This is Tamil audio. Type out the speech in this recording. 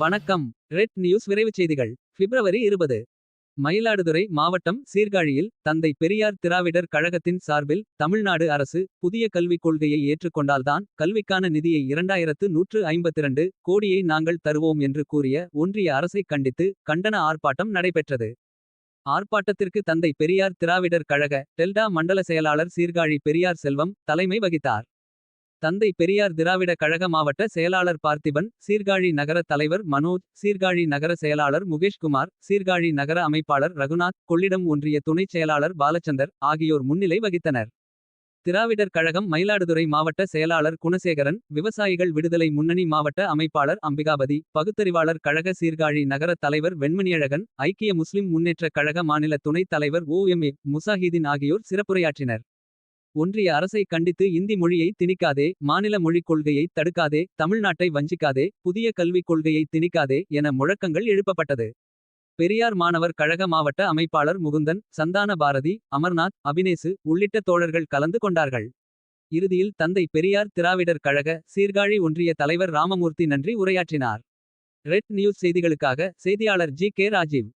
வணக்கம் ரெட் நியூஸ் விரைவு செய்திகள் பிப்ரவரி இருபது மயிலாடுதுறை மாவட்டம் சீர்காழியில் தந்தை பெரியார் திராவிடர் கழகத்தின் சார்பில் தமிழ்நாடு அரசு புதிய கல்விக் கொள்கையை ஏற்றுக்கொண்டால்தான் கல்விக்கான நிதியை இரண்டாயிரத்து நூற்று ஐம்பத்திரண்டு கோடியை நாங்கள் தருவோம் என்று கூறிய ஒன்றிய அரசைக் கண்டித்து கண்டன ஆர்ப்பாட்டம் நடைபெற்றது. ஆர்ப்பாட்டத்திற்கு தந்தை பெரியார் திராவிடர் கழக டெல்டா மண்டல செயலாளர் சீர்காழி பெரியார் செல்வம் தலைமை வகித்தார். தந்தை பெரியார் திராவிட கழக மாவட்ட செயலாளர் பார்த்திபன் சீர்காழி நகர தலைவர் மனோஜ் சீர்காழி நகர செயலாளர் முகேஷ்குமார் சீர்காழி நகர அமைப்பாளர் ரகுநாத் கொள்ளிடம் ஒன்றிய துணைச் செயலாளர் பாலச்சந்தர் ஆகியோர் முன்னிலை வகித்தனர். திராவிடர் கழகம் மயிலாடுதுறை மாவட்ட செயலாளர் குணசேகரன் விவசாயிகள் விடுதலை முன்னணி மாவட்ட அமைப்பாளர் அம்பிகாபதி பகுத்தறிவாளர் கழக சீர்காழி நகர தலைவர் வெண்மணியழகன் ஐக்கிய முஸ்லிம் முன்னேற்றக் கழக மாநில துணைத் தலைவர் ஓ எம் ஏ முசாஹிதீன் ஆகியோர் சிறப்புரையாற்றினர். ஒன்றிய அரசை கண்டித்து இந்தி மொழியை திணிக்காதே மாநில மொழிக் கொள்கையை தடுக்காதே தமிழ்நாட்டை வஞ்சிக்காதே புதிய கல்விக் கொள்கையை திணிக்காதே என முழக்கங்கள் எழுப்பப்பட்டது. பெரியார் மாணவர் கழக மாவட்ட அமைப்பாளர் முகுந்தன் சந்தான பாரதி அமர்நாத் அபினேசு உள்ளிட்ட தோழர்கள் கலந்து கொண்டார்கள். இறுதியில் தந்தை பெரியார் திராவிடர் கழக சீர்காழி ஒன்றிய தலைவர் ராமமூர்த்தி நன்றி உரையாற்றினார். ரெட் நியூஸ் செய்திகளுக்காக செய்தியாளர் ஜி கே ராஜீவ்.